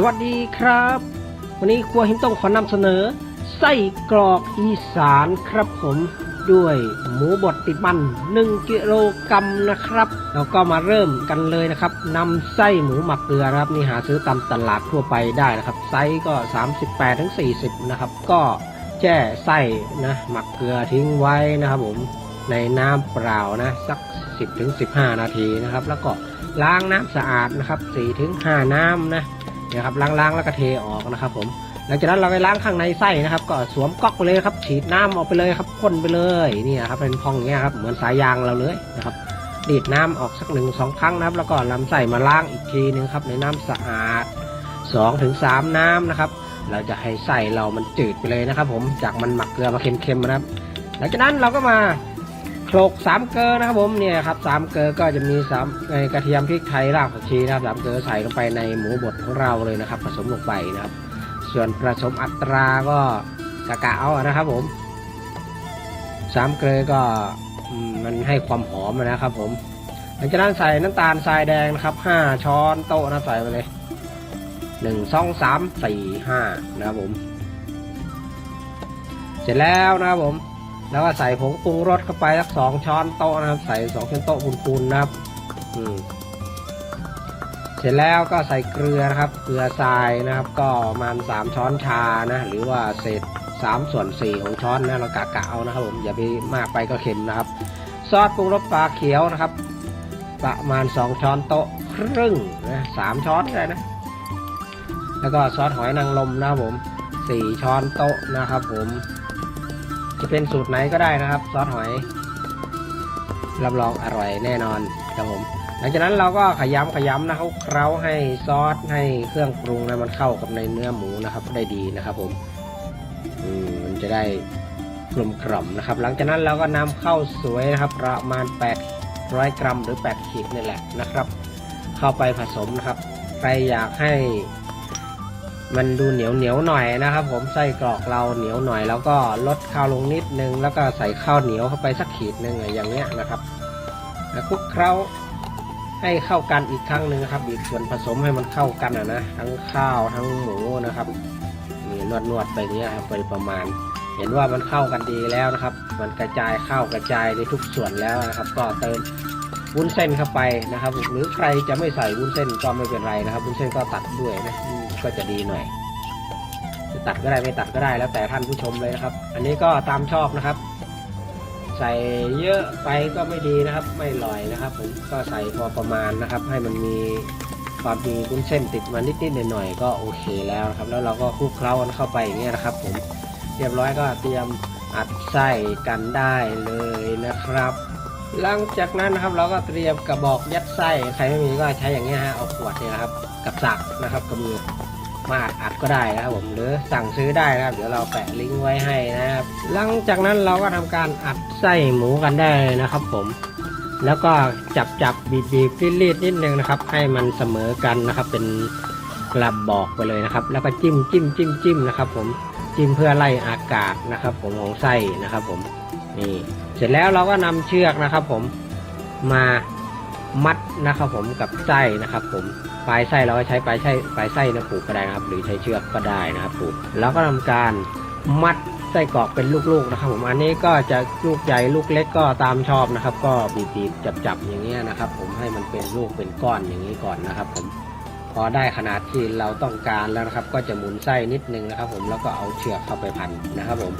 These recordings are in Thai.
สวัสดีครับ วันนี้ครัวหินต้องขอนำเสนอ ไส้กรอกอีสานครับผม ด้วยหมูบดติดมัน 1กิโลกรัมนะครับเราก็มาเริ่มกันเลยนะครับนำไส้หมูหมักเกลือนะครับนี่หาซื้อตามตลาดทั่วไปได้นะครับ ไซส์ก็ 38ถึง40 นะครับ ก็แช่ไส้นะหมักเกลือทิ้งไว้นะครับผมในน้ำเปล่านะสัก 10ถึง15 นาทีนะครับ แล้วก็ล้างน้ำสะอาดนะครับ4ถึง5น้ำนะ นะครับล้างๆแล้วก็เทออกนะครับ ผม หลังจากนั้นเราไปล้างข้างในไส้นะครับ ก็สวมก๊อกไปเลยครับ ฉีดน้ำออกไปเลยครับพ่นไปเลยนี่นะครับเป็นพองเงี้ยครับเหมือนสายยางเราเลยนะครับดีดน้ำออกสักหนึ่งสองครั้งนะครับ แล้วก็นำไส้มาล้างอีกทีนึงครับ ในน้ำสะอาดสองถึงสามน้ำนะครับ เราจะให้ไส้เรามันจืดไปเลยนะครับ ผมจากมันหมักเกลือมาเค็มๆนะครับ หลังจากนั้นเราก็มา โขลกสามเกลือนะครับผมเนี่ยครับสามเกลือก็จะมีสามเอ่อกระเทียมพริกไทยรากผักชีนะครับสามเกลือใส่ลงไปในหมูบดของเราเลยนะครับ ผสมลงไปนะครับ ส่วนผสมอัตราก็กะกะเอานะครับผมสามเกลือก็มมันให้ความหอมนะครับ ผมหลังจากนั้นใส่น้ำตาลทรายแดงนะครับห้าช้อนโต๊ะนะใส่ไปเลยหนึ่งสองสามสี่ห้านะครับผม เสร็จแล้วนะครับผม แล้วก็ใส่ผงปรุงรสเข้าไปสักสองช้อนโต๊ะนะครับ ใส่สองช้อนโต๊ะปูนๆนะครับอืมเสร็จแล้วก็ใส่เกลือนะครับ เกลือทรายนะครับ ก็ประมาณสามช้อนชานะ หรือว่าเศษสามส่วนสี่ของช้อนนะเรากะกะเอานะครับผมอย่าไปมากไปก็เค็มนะครับ ซอสปรุงรสปลาเขียวนะครับ ประมาณสองช้อนโต๊ะครึ่งนะสามช้อนก็ได้นะ แล้วก็ซอสหอยนางรมนะครับผมสี่ช้อนโต๊ะนะครับผม จะเป็นสูตรไหนก็ได้นะครับ ซอสหอยรับรองอร่อยแน่นอนครับผม หลังจากนั้นเราก็ขยำขยำนะครับเคล้าให้ซอสให้เครื่องปรุงนะมันเข้ากับในเนื้อหมูนะครับ ได้ดีนะครับผมมมันจะได้กลมกล่อมนะครับ หลังจากนั้นเราก็นำเข้าสวยนะครับ ประมาณ 800 กรัมหรือ 8 ขีดนี่แหละนะครับ เข้าไปผสมนะครับใครอยากให้ มันดูเหนียวเหนียวหน่อยนะครับ ผมไส้กรอกเราเหนียวหน่อย แล้วก็ลดข้าวลงนิดนึง แล้วก็ใส่ข้าวเหนียวเข้าไปสักขีดหนึ่งอะไรอย่างเงี้ยนะครับคลุกเคล้าให้เข้ากันอีกครั้งหนึ่งนะครับ อีกส่วนผสมให้มันเข้ากันอะนะทั้งข้าวทั้งหมูนะครับนี่นวดนวดไปเนี้ยครับไปประมาณ เห็นว่ามันเข้ากันดีแล้วนะครับ มันกระจายเข้ากระจายในทุกส่วนแล้วนะครับ ก็เติมวุ้นเส้นเข้าไปนะครับ หรือใครจะไม่ใส่วุ้นเส้นก็ไม่เป็นไรนะครับวุ้นเส้นก็ตัดด้วยนะ ก็จะดีหน่อยจะตัดก็ได้ไม่ตัดก็ได้แล้วแต่ท่านผู้ชมเลยนะครับ อันนี้ก็ตามชอบนะครับ ใส่เยอะไปก็ไม่ดีนะครับ ไม่อร่อยนะครับผมก็ใส่พอประมาณนะครับ ให้มันมีความมีวุ้นเส้นติดมานิดๆหน่อยๆก็โอเคแล้วนะครับ แล้วเราก็คลุกเคล้ากันเข้าไปอย่างเงี้ยนะครับ ผมเรียบร้อยก็เตรียมอัดไส้กันได้เลยนะครับ หลังจากนั้นนะครับเราก็เตรียมกระบอกยัดไส้ใครไม่มีก็ใช้อย่างเงี้ฮะเอาขวดเนี่ยนะครับ กับสักนะครับกับมือมาอัดอัดก็ได้นะครับผมหรือสั่งซื้อได้นะครับ เดี๋ยวเราแปะลิงก์ไว้ให้นะครับ หลังจากนั้นเราก็ทำการอัดไส้หมูกันได้เลยนะครับ ผม แล้วก็จับจับบีบบีบรีดรีดนิดนึงนะครับ ให้มันเสมอกันนะครับ เป็นกระบอกไปเลยนะครับ แล้วก็จิ้มจิ้มจิ้มจิ้มนะครับ ผมจิ้มเพื่อไล่อากาศนะครับ ผมของไส้นะครับ ผมนี่ เสร็จแล้วเราก็นำเชือกนะครับ ผมมามัดนะครับผมกับไส้นะครับ ผมปลายไส้เราก็ใช้ปลายไส้ปลายไส้นะผูกก็ได้นะครับ หรือใช้เชือกก็ได้นะครับผูกแล้วก็ทำการมัดไส้กรอกเป็นลูกๆนะครับ ผมอันนี้ก็จะลูกใหญ่ลูกเล็กก็ตามชอบนะครับ ก็บีบๆจับๆอย่างเงี้ยนะครับ ผมให้มันเป็นลูกเป็นก้อนอย่างนี้ก่อนนะครับ ผมพอได้ขนาดที่เราต้องการแล้วนะครับ ก็จะหมุนไส้นิดนึงนะครับ ผมแล้วก็เอาเชือกเข้าไปพันนะครับ ผม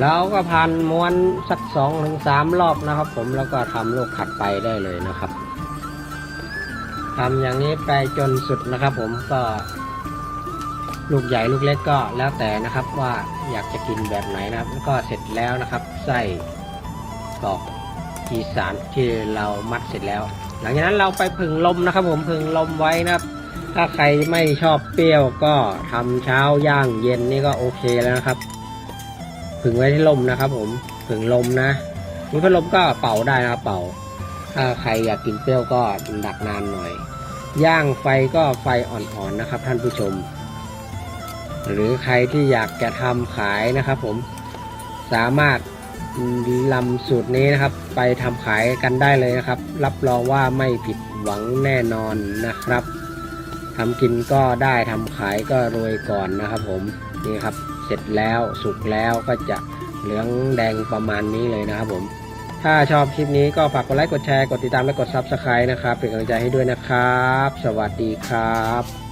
เราก็พันม้วนสักสองถึงสามรอบนะครับ ผมแล้วก็ทำลูกขัดไปได้เลยนะครับทำอย่างนี้ไปจนสุดนะครับ ผมก็ลูกใหญ่ลูกเล็กก็แล้วแต่นะครับว่าอยากจะกินแบบไหนนะครับก็เสร็จแล้วนะครับไส้กรอกอีสานที่เรามัดเสร็จแล้ว หลังจากนั้นเราไปผึ่งลมนะครับ ผมผึ่งลมไว้นะครับ ถ้าใครไม่ชอบเปรี้ยวก็ทำเช้าย่างเย็นนี่ก็โอเคแล้วนะครับึงไว้ที่ลมนะครับ ผมผึ่งลมนะมีพัดลมก็เป่าได้นะครับเป่า ถ้าใครอยากกินเปรี้ยวก็ดักนานหน่อย ย่างไฟก็ไฟอ่อนๆนะครับ ท่านผู้ชม หรือใครที่อยากจะทำขายนะครับ ผมสามารถลำสูตรนี้นะครับ ไปทำขายกันได้เลยนะครับ รับรองว่าไม่ผิดหวังแน่นอนนะครับทำกินก็ได้ทำขายก็รวยก่อนนะครับ ผมนี่ครับ เสร็จแล้วสุกแล้วก็จะเหลืองแดงประมาณนี้เลยนะครับผม ถ้าชอบคลิปนี้ก็ฝากกดไลค์กดแชร์กดติดตามและกด Subscribe นะครับ เป็นกำลังใจให้ด้วยนะครับ สวัสดีครับ